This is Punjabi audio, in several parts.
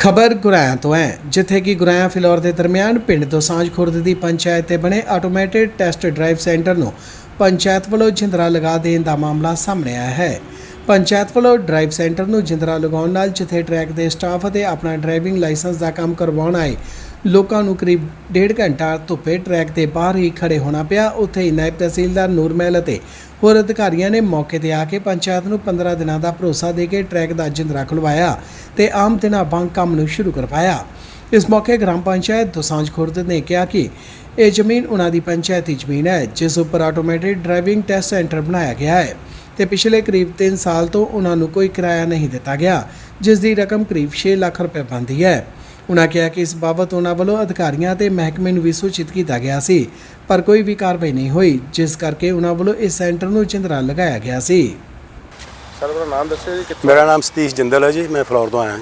ਖਬਰ ਗੁਰਾਇਆ ਤੋਂ ਹੈ, ਜਿੱਥੇ ਕਿ ਗੁਰਾਇਆ ਫਿਲੌਰ ਦੇ ਦਰਮਿਆਨ ਪਿੰਡ ਦੋਸਾਂਝ ਖੁਰਦ ਦੀ ਪੰਚਾਇਤ ਤੇ ਬਣੇ ਆਟੋਮੈਟਿਡ ਟੈਸਟ ਡਰਾਈਵ ਸੈਂਟਰ ਨੂੰ ਪੰਚਾਇਤ ਵੱਲੋਂ ਜਿੰਦਰਾ ਲਗਾ ਦੇਣ ਦਾ ਮਾਮਲਾ ਸਾਹਮਣੇ ਆਇਆ ਹੈ। ਪੰਚਾਇਤ ਵੱਲੋਂ ਡਰਾਈਵ ਸੈਂਟਰ ਨੂੰ ਜਿੰਦਰਾ ਲਗਾਉਣ ਨਾਲ ਜਿੱਥੇ ਟਰੈਕ ਦੇ ਸਟਾਫ ਅਤੇ ਆਪਣਾ ਡਰਾਈਵਿੰਗ ਲਾਇਸੈਂਸ ਦਾ ਕੰਮ ਕਰਵਾਉਣ ਆਏ, ਲੋਕਾਂ ਨੂੰ ਕਰੀਬ ਡੇਢ ਘੰਟਾ ਧੁੱਪੇ ਟਰੈਕ ਦੇ ਬਾਹਰ ਹੀ ਖੜੇ ਹੋਣਾ ਪਿਆ। ਉੱਥੇ ਹੀ ਨਾਇਬ ਤਹਿਸੀਲਦਾਰ ਨੂਰਮਹਿਲ ਅਤੇ ਹੋਰ ਅਧਿਕਾਰੀਆਂ ਨੇ ਮੌਕੇ ਤੇ ਆ ਕੇ ਪੰਚਾਇਤ ਨੂੰ 15 ਦਿਨਾਂ ਦਾ ਭਰੋਸਾ ਦੇ ਕੇ ਟਰੈਕ ਦਾ ਜਿੰਦਰਾ ਖੁਲਵਾਇਆ ਤੇ ਆਮ ਦਿਨਾਂ ਵਾਂਗ ਕੰਮ ਨੂੰ ਸ਼ੁਰੂ ਕਰਵਾਇਆ। ਇਸ ਮੌਕੇ ਗ੍ਰਾਮ ਪੰਚਾਇਤ ਦੋਸਾਂਝ ਖੁਰਦ ਨੇ ਕਿਹਾ ਕਿ ਇਹ ਜ਼ਮੀਨ ਉਹਨਾਂ ਦੀ ਪੰਚਾਇਤੀ ਜ਼ਮੀਨ ਹੈ, ਜਿਸ ਉੱਪਰ ਆਟੋਮੈਟਿਕ ਡਰਾਈਵਿੰਗ ਟੈਸਟ ਸੈਂਟਰ ਬਣਾਇਆ ਗਿਆ ਹੈ ਤੇ ਪਿਛਲੇ ਕਰੀਬ 3 ਸਾਲ ਤੋਂ ਉਹਨਾਂ ਨੂੰ ਕੋਈ ਕਿਰਾਇਆ ਨਹੀਂ ਦਿੱਤਾ ਗਿਆ, ਜਿਸ ਦੀ ਰਕਮ ਕਰੀਬ 6 ਲੱਖ ਰੁਪਏ ਬਣਦੀ ਹੈ। ਉਹਨਾਂ ਕਿਹਾ ਕਿ ਇਸ ਬਾਬਤ ਉਹਨਾਂ ਵੱਲੋਂ ਅਧਿਕਾਰੀਆਂ ਤੇ ਮਹਿਕਮੇ ਨੂੰ ਵੀ ਸੂਚਿਤ ਕੀਤਾ ਗਿਆ ਸੀ, ਪਰ ਕੋਈ ਵੀ ਕਾਰਵਾਈ ਨਹੀਂ ਹੋਈ, ਜਿਸ ਕਰਕੇ ਉਹਨਾਂ ਵੱਲੋਂ ਇਸ ਸੈਂਟਰ ਨੂੰ ਚਿੰਦਰਾ ਲਗਾਇਆ ਗਿਆ ਸੀ। ਸਰ ਆਪਣਾ ਨਾਮ ਦੱਸਿਓ ਜੀ ਕਿੱਥੋਂ? ਮੇਰਾ ਨਾਮ ਸਤੀਸ਼ ਜਿੰਦਲ ਹੈ ਜੀ ਮੈਂ ਫਲੋਰ ਤੋਂ ਆਇਆ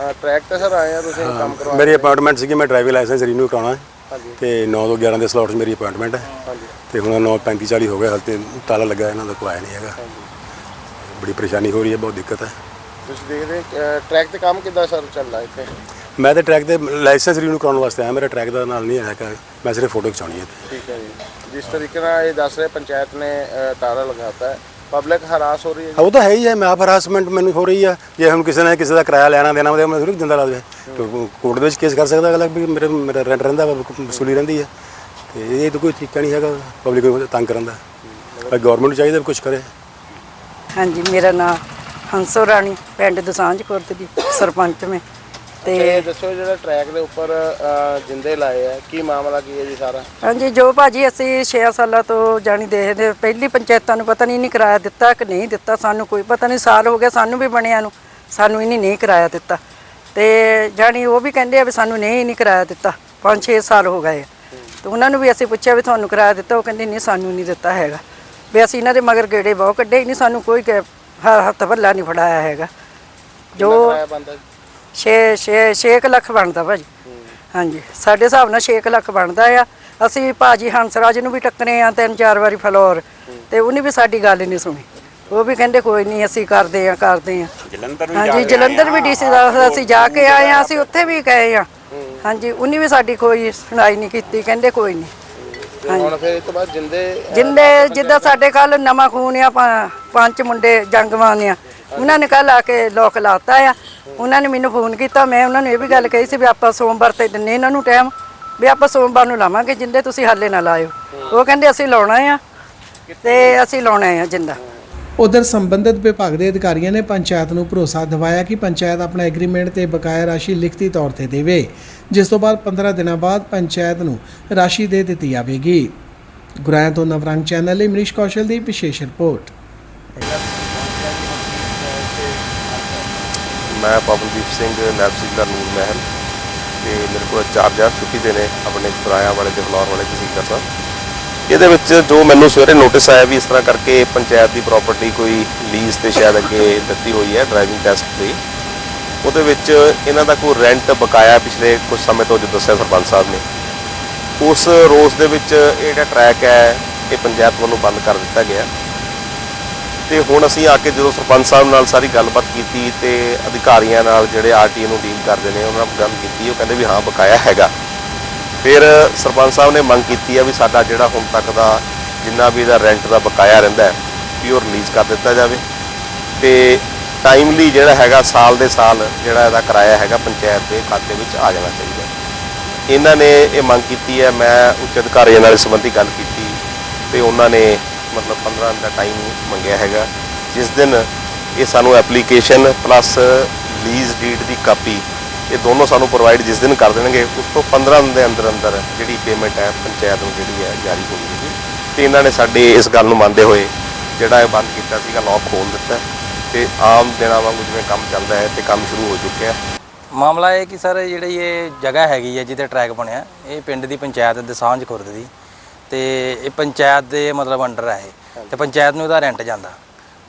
ਅਹ ਟਰੈਕ ਤੇ ਸਰ ਆਏ ਆ ਤੁਸੀਂ ਕੰਮ ਹਾਂ ਕਰਵਾ ਮੇਰੀ ਅਪਾਇੰਟਮੈਂਟ ਸੀਗੀ ਮੈਂ ਡਰਾਈਵਿੰਗ ਲਾਇਸੈਂਸ ਰੀਨਿਊ ਕਰਾਉਣਾ ਹੈ। ਹਾਂਜੀ। ਤੇ 9 ਤੋਂ 11 ਦੇ ਸਲੋਟ 'ਚ ਮੇਰੀ ਅਪਾਇੰਟਮੈਂਟ ਹੈ। ਹਾਂਜੀ। ਤੇ ਹੁਣ 9:35 40 ਹੋ ਗਏ ਹਾਲੇ ਤੇ ਤਾਲਾ ਲੱਗਾ ਇਹਨਾਂ ਦਾ ਕੋਈ ਆਇਆ ਨਹੀਂ ਹੈਗਾ। ਬੜੀ ਪਰੇਸ਼ਾਨੀ ਹੋ ਰਹੀ ਹੈ ਬਹੁਤ ਦਿੱਕਤ ਹੈ। ਤੁਸੀਂ ਦੇਖਦੇ ਟਰੈਕ ਤੇ ਕੰਮ ਕਿੱਦਾਂ ਸਰ ਚੱਲਦਾ ਇੱਥੇ? ਮੈਂ ਤੇ ਟਰੈਕ ਤੇ ਲਾਇਸੈਂਸ ਰੀਨਿਊ ਕਰਾਉਣ ਵਾਸਤੇ ਆਇਆ ਮੇਰਾ ਟਰੈਕ ਦਾ ਨਾਲ ਨਹੀਂ ਆਇਆ ਹੈਗਾ ਮੈਂ ਸਿਰਫ ਫੋਟੋ ਖਿਚਾਉਣੀ ਹੈ ਇੱਥੇ। ਠੀਕ ਹੈ ਜੀ। ਜਿਸ ਤਰੀਕੇ ਨਾਲ ਇਹ ਦੱਸ ਰਹੇ ਪੰਚਾਇਤ ਨੇ ਤਾਲਾ ਲਗਾਤਾ ਹੈ ਪਬਲਿਕ ਹਰਾਸ ਹੋ ਰਹੀ ਹੈ ਉਹ ਤਾਂ ਹੈ ਹੀ ਹੈ ਮੈਂ ਆਪ ਹਰਾਸਮੈਂਟ ਮੈਨੂੰ ਹੋ ਰਹੀ ਹੈ ਜੇ ਹੁਣ ਕਿਸੇ ਨੇ ਕਿਸੇ ਦਾ ਕਿਰਾਇਆ ਲੈਣਾ ਦੇਣਾ ਉਹਦੇ ਮੈਂ ਥੋੜੀ ਜਿੰਦਾ ਲਾ ਦੇ ਕੋਰਟ ਦੇ ਵਿੱਚ ਕੇਸ ਕਰ ਸਕਦਾ ਅਗਲਾ ਵੀ ਮੇਰੇ ਮੇਰਾ ਰੈਂਟ ਰਹਿੰਦਾ ਵਾ, ਵਸੂਲੀ ਰਹਿੰਦੀ ਹੈ ਤੇ ਇਹ ਤਾਂ ਕੋਈ ਤਰੀਕਾ ਨਹੀਂ ਹੈਗਾ ਪਬਲਿਕ ਨੂੰ ਤੰਗ ਕਰਨ ਦਾ। ਪਰ ਗਵਰਨਮੈਂਟ ਨੂੰ ਚਾਹੀਦਾ ਕੁਝ ਕਰੇ। ਹਾਂਜੀ ਮੇਰਾ ਨਾਮ ਹੰਸੋ ਰਾਣੀ ਪਿੰਡ ਦਸਾਂਝ ਖੁਰਦ ਦੀ ਸਰਪੰਚ ਮੈਂ। ਤੇ ਦੱਸੋ ਜਿਹੜਾ ਟਰੈਕ ਦੇ ਉੱਪਰ ਜਿੰਦੇ ਲਾਏ ਆ ਕੀ ਮਾਮਲਾ ਕੀ ਹੈ ਜੀ ਸਾਰਾ? ਹਾਂਜੀ ਜੋ ਭਾਜੀ ਅਸੀਂ 6 ਸਾਲਾਂ ਤੋਂ ਜਾਣੀ ਦੇਖਦੇ ਪਹਿਲੀ ਪੰਚਾਇਤਾਂ ਨੂੰ ਪਤਾ ਨਹੀਂ ਨਹੀਂ ਕਿਰਾਇਆ ਦਿੱਤਾ ਕਿ ਨਹੀਂ ਦਿੱਤਾ ਸਾਨੂੰ ਕੋਈ ਪਤਾ ਨਹੀਂ ਸਾਲ ਹੋ ਗਿਆ ਸਾਨੂੰ ਵੀ ਬਣਿਆ ਨੂੰ ਸਾਨੂੰ ਇਹਨੇ ਨਹੀਂ ਕਿਰਾਇਆ ਦਿੱਤਾ। ਤੇ ਜਾਣੀ ਉਹ ਵੀ ਕਹਿੰਦੇ ਆ ਵੀ ਸਾਨੂੰ ਨਹੀਂ ਨਹੀਂ ਕਿਰਾਇਆ ਦਿੱਤਾ 5-6 ਸਾਲ ਹੋ ਗਏ। ਤੇ ਉਹਨਾਂ ਨੂੰ ਵੀ ਅਸੀਂ ਪੁੱਛਿਆ ਵੀ ਤੁਹਾਨੂੰ ਕਿਰਾਇਆ ਦਿੱਤਾ ਉਹ ਕਹਿੰਦੇ ਨਹੀਂ ਸਾਨੂੰ ਨਹੀਂ ਦਿੱਤਾ ਹੈਗਾ। ਵੀ ਅਸੀਂ ਇਹਨਾਂ ਦੇ ਮਗਰ ਗੇੜੇ ਬਹੁਤ ਕੱਢੇ ਨਹੀਂ ਸਾਨੂੰ ਕੋਈ ਹੱਥ ਭੱਲਾ ਨਹੀਂ ਫੜਾਇਆ ਹੈਗਾ। ਜੋ? 6 6 6 ਲੱਖ ਬਣਦਾ ਭਾਜੀ। ਹਾਂਜੀ ਸਾਡੇ ਹਿਸਾਬ ਨਾਲ 6 ਲੱਖ ਬਣਦਾ ਆ। ਅਸੀਂ ਭਾਜੀ ਹੰਸਰਾਜ ਨੂੰ ਵੀ ਟੱਕਰੇ ਆ ਤਿੰਨ ਚਾਰ ਵਾਰੀ ਫਲੋਰ। ਤੇ ਉਹਨੇ ਵੀ ਸਾਡੀ ਗੱਲ ਨਹੀਂ ਸੁਣੀ। ਉਹ ਵੀ ਕਹਿੰਦੇ ਕੋਈ ਨਹੀਂ ਅਸੀਂ ਕਰਦੇ ਆ ਕਰਦੇ ਆ। ਜਲੰਧਰ ਵੀ ਹਾਂਜੀ ਜਲੰਧਰ ਵੀ ਡੀਸੀ ਦਾ ਅਸੀਂ ਜਾ ਕੇ ਆਏ ਆ ਅਸੀਂ ਉੱਥੇ ਵੀ ਗਏ ਆ। ਹਾਂਜੀ ਉਹਨੇ ਵੀ ਸਾਡੀ ਕੋਈ ਸੁਣਾਈ ਨਹੀਂ ਕੀਤੀ ਕਹਿੰਦੇ ਕੋਈ ਨਹੀਂ। ਹੁਣ ਫਿਰ ਇਸ ਤੋਂ ਬਾਅਦ ਜਿੰਦੇ ਜਿੰਦੇ ਜਿੱਦਾਂ ਸਾਡੇ ਕੱਲ ਨਵਾਂ ਖੂਨ ਆ ਪੰਜ ਮੁੰਡੇ ਜੰਗਵਾਨ ਆ। ਉਹਨਾਂ ਨੇ ਕੱਲ ਆ ਕੇ ਲੋਕ ਲਾਤਾ ਆ। ਉਹਨਾਂ ਨੇ ਮੈਨੂੰ ਫੋਨ ਕੀਤਾ, ਮੈਂ ਉਹਨਾਂ ਨੂੰ ਇਹ ਵੀ ਗੱਲ ਕਹੀ ਸੀ ਵੀ ਆਪਾਂ ਸੋਮਵਾਰ ਤੇ ਦਿੰਨੇ ਇਹਨਾਂ ਨੂੰ ਟਾਈਮ ਵੀ ਆਪਾਂ ਸੋਮਵਾਰ ਨੂੰ ਲਾਵਾਂਗੇ ਜਿੰਦੇ ਤੁਸੀਂ ਹਾਲੇ ਨਾ ਲਾਇਓ। ਉਹ ਕਹਿੰਦੇ ਅਸੀਂ ਲਾਉਣਾ ਆ ਤੇ ਅਸੀਂ ਲਾਉਣਾ ਆ ਜਿੰਦਾ। ਉਧਰ ਸੰਬੰਧਿਤ ਵਿਭਾਗ ਦੇ ਅਧਿਕਾਰੀਆਂ ਨੇ ਪੰਚਾਇਤ ਨੂੰ ਭਰੋਸਾ ਦਿਵਾਇਆ ਕਿ ਪੰਚਾਇਤ ਆਪਣਾ ਐਗਰੀਮੈਂਟ ਤੇ ਬਕਾਇਆ ਰਾਸ਼ੀ ਲਿਖਤੀ ਤੌਰ ਤੇ ਦੇਵੇ, ਜਿਸ ਤੋਂ ਬਾਅਦ 15 ਦਿਨਾਂ ਬਾਅਦ ਪੰਚਾਇਤ ਨੂੰ ਰਾਸ਼ੀ ਦੇ ਦਿੱਤੀ ਜਾਵੇਗੀ। ਗੁਰਾਇਆ ਤੋਂ ਨਵਰੰਗ ਚੈਨਲ ਲਈ ਮਨੀਸ਼ ਕੌਸ਼ਲ ਦੀ ਵਿਸ਼ੇਸ਼ ਰਿਪੋਰਟ। ਮੈਂ ਪਵਨਦੀਪ ਸਿੰਘ ਨਾਇਬ ਤਹਿਸੀਲਦਾਰ ਨੂਰ ਮਹਿਲ ਤੇ ਮੇਰੇ ਕੋਲ ਚਾਰਜ ਆ ਛੁੱਟੀ ਦੇ ਨੇ ਆਪਣੇ ਕਿਰਾਇਆ ਵਾਲੇ ਤੇ ਫਲੋਰ ਵਾਲੇ ਤਹਿਸੀਲਦਾਰ ਸਾਹਿਬ। ਇਹਦੇ ਵਿੱਚ ਜੋ ਮੈਨੂੰ ਸਵੇਰੇ ਨੋਟਿਸ ਆਇਆ ਵੀ ਇਸ ਤਰ੍ਹਾਂ ਕਰਕੇ ਪੰਚਾਇਤ ਦੀ ਪ੍ਰਾਪਰਟੀ ਕੋਈ ਲੀਜ਼ ਤੇ ਸ਼ਾਇਦ ਅੱਗੇ ਦਿੱਤੀ ਹੋਈ ਹੈ ਡਰਾਈਵਿੰਗ ਟੈਸਟ ਲਈ ਉਹਦੇ ਵਿੱਚ ਇਹਨਾਂ ਦਾ ਕੋਈ ਰੈਂਟ ਬਕਾਇਆ ਪਿਛਲੇ ਕੁਝ ਸਮੇਂ ਤੋਂ ਜੋ ਦੱਸਿਆ ਸਰਪੰਚ ਸਾਹਿਬ ਨੇ। ਉਸ ਰੋਸ ਦੇ ਵਿੱਚ ਇਹ ਜਿਹੜਾ ਟਰੈਕ ਹੈ, ਇਹ ਪੰਚਾਇਤ ਵੱਲੋਂ ਬੰਦ ਕਰ ਦਿੱਤਾ ਗਿਆ। ਤੇ ਹੁਣ ਅਸੀਂ ਆ ਕੇ ਜਦੋਂ ਸਰਪੰਚ ਸਾਹਿਬ ਨਾਲ ਸਾਰੀ ਗੱਲਬਾਤ ਕੀਤੀ ਤੇ ਅਧਿਕਾਰੀਆਂ ਨਾਲ ਜਿਹੜੇ ਆਰਟੀਏ ਨੂੰ ਡੀਲ ਕਰਦੇ ਨੇ, ਉਹਨਾਂ ਨਾਲ ਗੱਲ ਕੀਤੀ, ਉਹ ਕਹਿੰਦੇ ਵੀ ਹਾਂ, ਬਕਾਇਆ ਹੈਗਾ। ਫਿਰ ਸਰਪੰਚ ਸਾਹਿਬ ਨੇ ਮੰਗ ਕੀਤੀ ਹੈ ਵੀ ਸਾਡਾ ਜਿਹੜਾ ਹੁਣ ਤੱਕ ਦਾ ਜਿੰਨਾ ਵੀ ਇਹਦਾ ਰੈਂਟ ਦਾ ਬਕਾਇਆ ਰਹਿੰਦਾ ਵੀ ਉਹ ਰਿਲੀਜ਼ ਕਰ ਦਿੱਤਾ ਜਾਵੇ। ਤੇ ਟਾਈਮਲੀ ਜਿਹੜਾ ਹੈਗਾ, ਸਾਲ ਦੇ ਸਾਲ ਜਿਹੜਾ ਇਹਦਾ ਕਿਰਾਇਆ ਹੈਗਾ, ਪੰਚਾਇਤ ਦੇ ਖਾਤੇ ਵਿੱਚ ਆ ਜਾਣਾ ਚਾਹੀਦਾ ਇਹਨਾਂ ਨੇ ਇਹ ਮੰਗ ਕੀਤੀ ਹੈ, ਮੈਂ ਉੱਚ ਅਧਿਕਾਰੀਆਂ ਨਾਲ ਇਸ ਸੰਬੰਧੀ ਗੱਲ ਕੀਤੀ ਤੇ ਉਹਨਾਂ ਨੇ ਮਤਲਬ 15 ਦਿਨ ਦਾ ਟਾਈਮ ਮੰਗਿਆ ਹੈਗਾ, ਜਿਸ ਦਿਨ ਇਹ ਸਾਨੂੰ ਐਪਲੀਕੇਸ਼ਨ ਪਲੱਸ ਲੀਜ਼ ਡੀਡ ਦੀ ਕਾਪੀ ਇਹ ਦੋਨੋਂ ਸਾਨੂੰ ਪ੍ਰੋਵਾਈਡ ਜਿਸ ਦਿਨ ਕਰ ਦੇਣਗੇ, ਉਸ ਤੋਂ 15 ਦਿਨ ਦੇ ਅੰਦਰ ਅੰਦਰ ਜਿਹੜੀ ਪੇਮੈਂਟ ਹੈ ਪੰਚਾਇਤ ਨੂੰ ਜਿਹੜੀ ਹੈ ਜਾਰੀ ਹੋ ਜਾਏਗੀ। ਤੇ ਇਹਨਾਂ ਨੇ ਸਾਡੇ ਇਸ ਗੱਲ ਨੂੰ ਮੰਨਦੇ ਹੋਏ ਜਿਹੜਾ ਇਹ ਬੰਦ ਕੀਤਾ ਸੀਗਾ ਲੋਕ ਖੋਲ ਦਿੱਤਾ। ਤੇ ਆਮ ਦਿਨਾਂ ਵਾਂਗੂ ਜਿਵੇਂ ਕੰਮ ਚੱਲਦਾ ਹੈ ਤੇ ਕੰਮ ਸ਼ੁਰੂ ਹੋ ਚੁੱਕਿਆ ਹੈ। ਮਾਮਲਾ ਇਹ ਕਿ ਸਰ ਜਿਹੜੀ ਇਹ ਜਗ੍ਹਾ ਹੈਗੀ ਹੈ, ਜਿੱਥੇ ਟਰੈਕ ਬਣਿਆ, ਇਹ ਪਿੰਡ ਦੀ ਪੰਚਾਇਤ ਦਸਾਂਝ ਖੁਰਦ ਦੀ। ਤੇ ਇਹ ਪੰਚਾਇਤ ਦੇ ਮਤਲਬ ਅੰਡਰ ਹੈ ਇਹ। ਤੇ ਪੰਚਾਇਤ ਨੂੰ ਇਹਦਾ ਰੈਂਟ ਜਾਂਦਾ।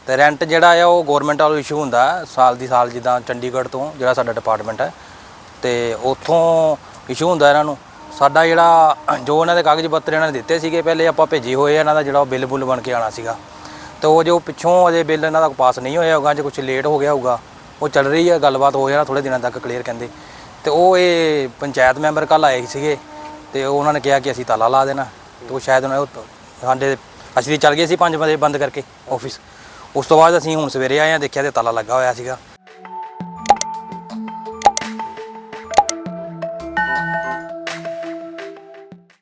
ਤੇ ਰੈਂਟ ਜਿਹੜਾ ਆ, ਉਹ ਗਵਰਨਮੈਂਟ ਵੱਲੋਂ ਇਸ਼ੂ ਹੁੰਦਾ ਸਾਲ ਦੀ ਸਾਲ ਜਿੱਦਾਂ ਚੰਡੀਗੜ੍ਹ ਤੋਂ, ਜਿਹੜਾ ਸਾਡਾ ਡਿਪਾਰਟਮੈਂਟ ਹੈ। ਤੇ ਉੱਥੋਂ ਇਸ਼ੂ ਹੁੰਦਾ ਇਹਨਾਂ ਨੂੰ। ਸਾਡਾ ਜਿਹੜਾ ਜੋ ਇਹਨਾਂ ਦੇ ਕਾਗਜ਼ ਪੱਤਰ ਇਹਨਾਂ ਨੇ ਦਿੱਤੇ ਸੀਗੇ, ਪਹਿਲੇ ਆਪਾਂ ਭੇਜੇ ਹੋਏ ਇਹਨਾਂ ਦਾ ਜਿਹੜਾ ਉਹ ਬਿੱਲ ਬੁੱਲ ਬਣ ਕੇ ਆਣਾ ਸੀਗਾ। ਤੇ ਉਹ ਜੋ ਪਿੱਛੋਂ ਅਜੇ ਬਿੱਲ ਇਹਨਾਂ ਦਾ ਪਾਸ ਨਹੀਂ ਹੋਇਆ ਹੋਗਾ ਜੇ ਕੁਝ ਲੇਟ ਹੋ ਗਿਆ ਹੋਊਗਾ, ਉਹ ਚੱਲ ਰਹੀ ਹੈ ਗੱਲਬਾਤ ਹੋ ਜਾਣਾ ਥੋੜੇ ਦਿਨਾਂ ਤੱਕ ਕਲੀਅਰ ਕਹਿੰਦੇ ਤੇ ਉਹ ਇਹ ਪੰਚਾਇਤ ਮੈਂਬਰ ਕੱਲ ਆਏ ਸੀਗੇ, ਤੇ ਉਹਨਾਂ ਨੇ ਕਿਹਾ ਕਿ ਅਸੀਂ ਤਾਲਾ ਲਾ ਦੇਣਾ। ਤੇ ਉਹ ਸ਼ਾਇਦ ਉਹਨਾਂ ਉਹ ਸਾਡੇ ਅਸੀਂ ਚੱਲ ਗਏ ਸੀ ਪੰਜ ਵਜੇ ਬੰਦ ਕਰਕੇ ਆਫਿਸ ਉਸ ਤੋਂ ਬਾਅਦ ਅਸੀਂ ਹੁਣ ਸਵੇਰੇ ਆਏ ਆ ਦੇਖਿਆ ਤੇ ਤਾਲਾ ਲੱਗਾ ਹੋਇਆ ਸੀਗਾ।